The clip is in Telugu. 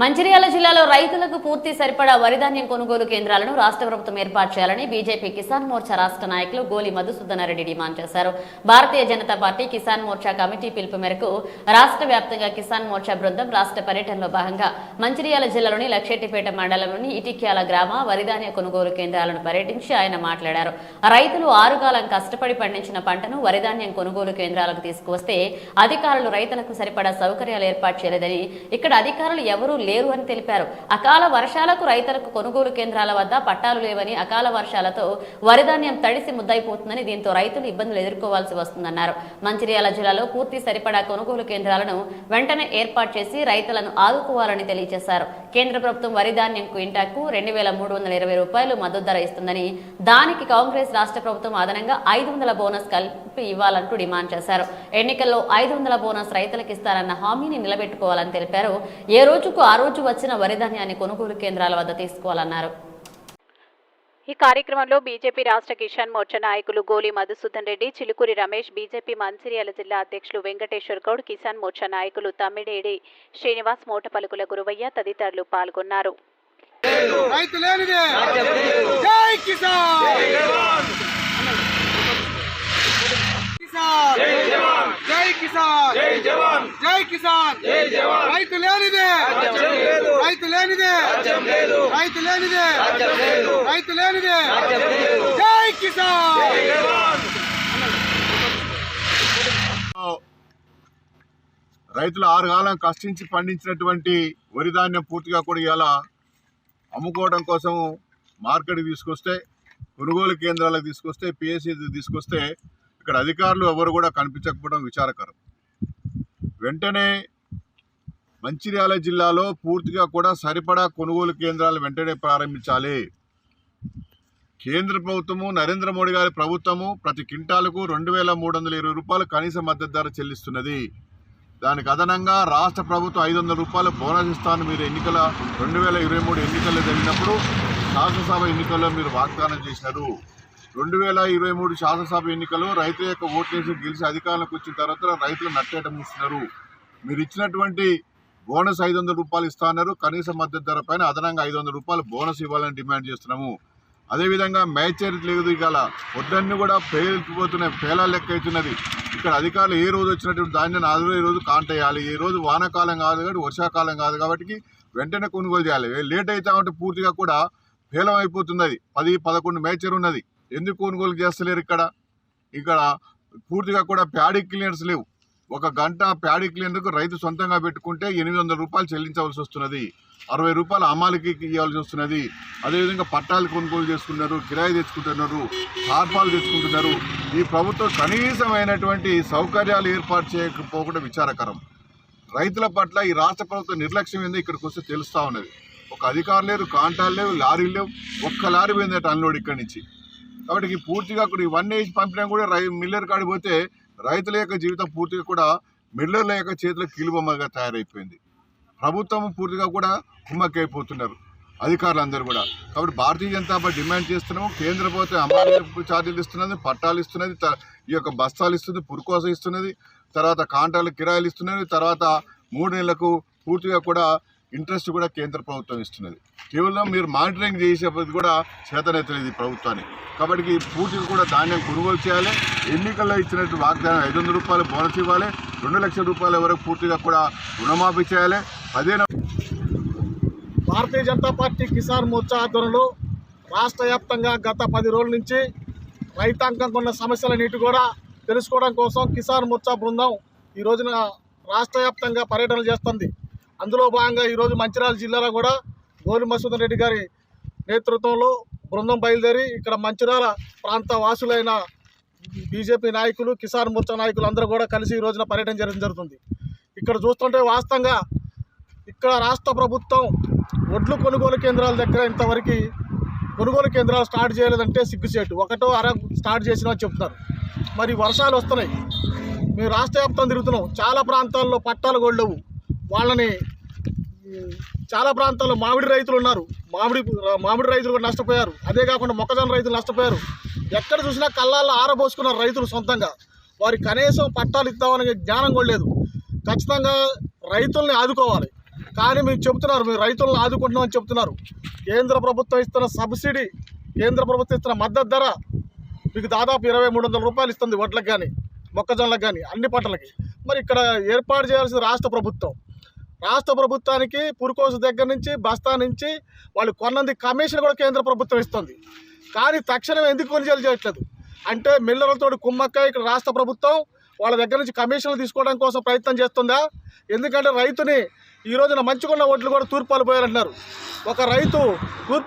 మంచిర్యాల జిల్లాలో రైతులకు పూర్తి సరిపడా వరిధాన్యం కొనుగోలు కేంద్రాలను రాష్ట్ర ప్రభుత్వం ఏర్పాటు చేయాలని బీజేపీ కిసాన్ మోర్చా రాష్ట్ర నాయకులు గోలి మధుసూదనారెడ్డి డిమాండ్ చేశారు. భారతీయ జనతా పార్టీ కిసాన్ మోర్చా కమిటీ పిలుపు మేరకు రాష్ట్ర వ్యాప్తంగా కిసాన్ మోర్చా బృందం రాష్ట్ర పర్యటనలో భాగంగా మంచిర్యాల జిల్లాలోని లక్షెట్టిపేట మండలంలోని ఇటిక్యాల గ్రామ వరిధాన్య కొనుగోలు కేంద్రాలను పర్యటించి ఆయన మాట్లాడారు. రైతులు ఆరుగాలం కష్టపడి పండించిన పంటను వరిధాన్యం కొనుగోలు కేంద్రాలకు తీసుకువస్తే అధికారులు రైతులకు సరిపడా సౌకర్యాలు ఏర్పాటు చేయలేదని ఇక్కడ అధికారులు ఎవరూ లేరు అని తెలిపారు. అకాల వర్షాలకు రైతులకు కొనుగోలు కేంద్రాల వద్ద పట్టాలు లేవని అకాల వర్షాలతో వరిధాన్యం తడిసి ముద్దైపోతుందని దీంతో రైతులు ఇబ్బందులు ఎదుర్కోవాల్సి వస్తుందన్నారు. మంచిర్యాల జిల్లాలో పూర్తి సరిపడా కొనుగోలు కేంద్రాలను వెంటనే ఏర్పాటు చేసి రైతులను ఆదుకోవాలని తెలియజేశారు. కేంద్ర ప్రభుత్వం వరిధాన్యం క్వింటాకు రెండు వేల మూడు వందల ఇరవై రూపాయలు మద్దతు ధర ఇస్తుందని దానికి కాంగ్రెస్ రాష్ట్ర ప్రభుత్వం అదనంగా ఐదు వందల బోనస్ కలిపి ఇవ్వాలంటూ డిమాండ్ చేశారు. ఎన్నికల్లో ఐదు వందల బోనస్ రైతులకు ఇస్తారన్న హామీని నిలబెట్టుకోవాలని తెలిపారు. ఏ రోజుకు ఆ రోజు వచ్చిన వరిధాన్యాన్ని కొనుగోలు కేంద్రాల వద్ద తీసుకోవాలన్నారు. ఈ కార్యక్రమంలో బీజేపీ రాష్ట్ర కిసాన్ మోర్చా నాయకులు గోలి మధుసూదన్ రెడ్డి చిలుకూరి రమేష్ బీజేపీ మంచిర్యాల జిల్లా అధ్యక్షులు వెంకటేశ్వర్ గౌడ్ కిసాన్ మోర్చా నాయకులు తమ్మిడేడి శ్రీనివాస్ మోటపలుకుల గురువయ్య తదితరులు పాల్గొన్నారు. రైతు లేనిదే! జై కిసాన్! కిసాన్! జై కిసాన్ జై జవాన్! జై కిసాన్! జై జవాన్! రైతు లేనిదే! రైతు లేనిదే! రైతు లేనిదే! రైతు లేనిదే! జై కిసాన్! రైతులు ఆరు కాలం కష్టించి పండించినటువంటి వరి ధాన్యం పూర్తిగా కూడా ఇలా అమ్ముకోవడం కోసం మార్కెట్కి తీసుకొస్తే కొనుగోలు కేంద్రాలకు తీసుకొస్తే పిఎస్సి తీసుకొస్తే ఇక్కడ అధికారులు ఎవరు కూడా కనిపించకపోవడం విచారకరం. వెంటనే మంచిర్యాల జిల్లాలో పూర్తిగా కూడా సరిపడా కొనుగోలు కేంద్రాలు వెంటనే ప్రారంభించాలి. కేంద్ర ప్రభుత్వము నరేంద్ర మోడీ గారి ప్రభుత్వము ప్రతి క్వింటాలకు రెండు వేల మూడు వందల ఇరవై రూపాయలు కనీస మద్దతు ధర చెల్లిస్తున్నది. దానికి అదనంగా రాష్ట్ర ప్రభుత్వం ఐదు వందల రూపాయలు బోనస్ ఇస్తాను మీరు ఎన్నికల రెండు వేల ఇరవై మూడు ఎన్నికల్లో జరిగినప్పుడు శాసనసభ ఎన్నికల్లో మీరు వాగ్దానం చేసినారు రెండు వేల ఇరవై మూడు శాసనసభ ఎన్నికలు రైతుల యొక్క ఓట్లేసి గెలిచి అధికారంలోకి వచ్చిన తర్వాత రైతులు నట్టేట మూస్తున్నారు. మీరు ఇచ్చినటువంటి బోనస్ ఐదు వందల రూపాయలు ఇస్తున్నారు. కనీస మద్దతు ధర పైన అదనంగా ఐదు వందల రూపాయలు బోనస్ ఇవ్వాలని డిమాండ్ చేస్తున్నాము. అదేవిధంగా మేచరిటీ లేదు ఇవాళ. వడ్డన్ని కూడా పేలిపోతున్నాయి. పేలాల లెక్క అవుతున్నది ఇక్కడ అధికారులు ఏ రోజు వచ్చినటువంటి ధాన్యాన్ని అదే రోజు కాంటేయాలి. ఏ రోజు వానాకాలం కాదు కాబట్టి వర్షాకాలం కాదు కాబట్టి వెంటనే కొనుగోలు చేయాలి. లేట్ అవుతా ఉంటే పూర్తిగా కూడా పేలం అయిపోతున్నది పది పదకొండు మేచర్ ఉన్నది. ఎందుకు కొనుగోలు చేస్తలేరు ఇక్కడ? ఇక్కడ పూర్తిగా కూడా ప్యాడీ క్లీనర్స్ లేవు. ఒక గంట ప్యాడీ క్లీనర్కు రైతు సొంతంగా పెట్టుకుంటే ఎనిమిది వందల రూపాయలు చెల్లించవలసి వస్తున్నది. అరవై రూపాయలు అమ్మాలకి ఇవ్వాల్సి వస్తున్నది. అదేవిధంగా పట్టాలు కొనుగోలు చేసుకుంటున్నారు కిరాయి తెచ్చుకుంటున్నారు తార్పాలు తెచ్చుకుంటున్నారు. ఈ ప్రభుత్వం కనీసమైనటువంటి సౌకర్యాలు ఏర్పాటు చేయకపోకుండా విచారకరం. రైతుల పట్ల ఈ రాష్ట్ర ప్రభుత్వం నిర్లక్ష్యం ఏందో ఇక్కడికి వస్తే తెలుస్తూ ఉన్నది. ఒక అధికారులు లేరు కాంటాలు లేవు లారీలు లేవు. ఒక్క లారీ పోయిందట అన్లోడ్ ఇక్కడి నుంచి. కాబట్టి ఈ పూర్తిగా కూడా ఇవన్నీ వేసి పంపినా కూడా రై మిల్లర్ కాడికి పోతే రైతుల యొక్క జీవితం పూర్తిగా కూడా మిల్లర్ల యొక్క చేతిలో కీలుబొమ్మగా తయారైపోయింది. ప్రభుత్వం పూర్తిగా కూడా కుమ్మక్కైపోతున్నారు అధికారులందరూ కూడా. కాబట్టి భారతీయ జనతా పార్టీ డిమాండ్ చేస్తున్నాము. కేంద్ర ప్రభుత్వం అమ్మాయిలకు ఛార్జీలు ఇస్తున్నది పట్టాలు ఇస్తున్నది ఈ యొక్క బస్తాలు ఇస్తుంది పురుకోస ఇస్తున్నది తర్వాత కాంటాలు కిరాయిలు ఇస్తున్నది తర్వాత మూడు నెలలకు పూర్తిగా కూడా ఇంట్రెస్ట్ కూడా కేంద్ర ప్రభుత్వం ఇస్తున్నది. కేవలం మీరు మానిటరింగ్ చేసేది కూడా చేతనైతున్నది ఈ ప్రభుత్వానికి. కాబట్టి పూర్తిగా కూడా ధాన్యం కొనుగోలు చేయాలి. ఎన్నికల్లో ఇచ్చినట్టు వాగ్దానం ఐదు వందల రూపాయలు బోనస్ ఇవ్వాలి. రెండు లక్షల రూపాయల వరకు పూర్తిగా కూడా రుణమాఫీ చేయాలి. అదే భారతీయ జనతా పార్టీ కిసాన్ మోర్చా ఆధ్వర్యంలో రాష్ట్ర వ్యాప్తంగా గత పది రోజుల నుంచి రైతాంగం ఉన్న సమస్యలన్నిటి కూడా తెలుసుకోవడం కోసం కిసాన్ మోర్చా బృందం ఈ రోజున రాష్ట్ర వ్యాప్తంగా పర్యటన చేస్తుంది. అందులో భాగంగా ఈరోజు మంచిర్యాల జిల్లాలో కూడా గోలి మసూదన్ రెడ్డి గారి నేతృత్వంలో బృందం బయలుదేరి ఇక్కడ మంచిర్యాల ప్రాంత వాసులైన బీజేపీ నాయకులు కిసాన్ మోర్చా నాయకులు అందరూ కూడా కలిసి ఈ రోజున పర్యటన చేయడం జరుగుతుంది. ఇక్కడ చూస్తుంటే వాస్తవంగా ఇక్కడ రాష్ట్ర ప్రభుత్వం ఒడ్లు కొనుగోలు కేంద్రాల దగ్గర ఇంతవరకు కొనుగోలు కేంద్రాలు స్టార్ట్ చేయలేదంటే సిగ్గుచేటు. ఒకటో అర స్టార్ట్ చేసినా చెప్తున్నారు మరి వర్షాలు వస్తున్నాయి. మేము రాష్ట్ర వ్యాప్తం తిరుగుతున్నాం. చాలా ప్రాంతాల్లో పట్టాలు గొళ్ళవు వాళ్ళని చాలా ప్రాంతాల్లో మామిడి రైతులు ఉన్నారు. మామిడి మామిడి రైతులు కూడా నష్టపోయారు. అదే కాకుండా మొక్కజొన్న రైతులు నష్టపోయారు. ఎక్కడ చూసినా కళ్ళాల్లో ఆరబోసుకున్నారు రైతులు సొంతంగా. వారి కనీసం పట్టాలు ఇద్దామనే జ్ఞానం కూడా లేదు. ఖచ్చితంగా రైతుల్ని ఆదుకోవాలి. కానీ మీరు చెబుతున్నారు మీరు రైతులను ఆదుకుంటున్నామని చెప్తున్నారు కేంద్ర ప్రభుత్వం ఇస్తున్న సబ్సిడీ కేంద్ర ప్రభుత్వం ఇస్తున్న మద్దతు ధర మీకు దాదాపు ఇరవై మూడు వందల రూపాయలు ఇస్తుంది వడ్లకు కానీ మొక్కజొన్నలకు కానీ అన్ని పంటలకి. మరి ఇక్కడ ఏర్పాటు చేయాల్సిన రాష్ట్ర ప్రభుత్వం. రాష్ట్ర ప్రభుత్వానికి పురుకోసు దగ్గర నుంచి బస్తా నుంచి వాళ్ళు కొన్నంది కమిషన్ కూడా కేంద్ర ప్రభుత్వం ఇస్తుంది. కానీ తక్షణం ఎందుకు కొనుగోలు చేయట్లేదు? అంటే మిల్లర్లతో కుమ్మక్క ఇక్కడ రాష్ట్ర ప్రభుత్వం వాళ్ళ దగ్గర నుంచి కమిషన్లు తీసుకోవడం కోసం ప్రయత్నం చేస్తుందా? ఎందుకంటే రైతుని ఈ రోజున మంచుకున్న ఓట్లు కూడా తూర్పాలు పోయారంటున్నారు. ఒక రైతు తూర్పు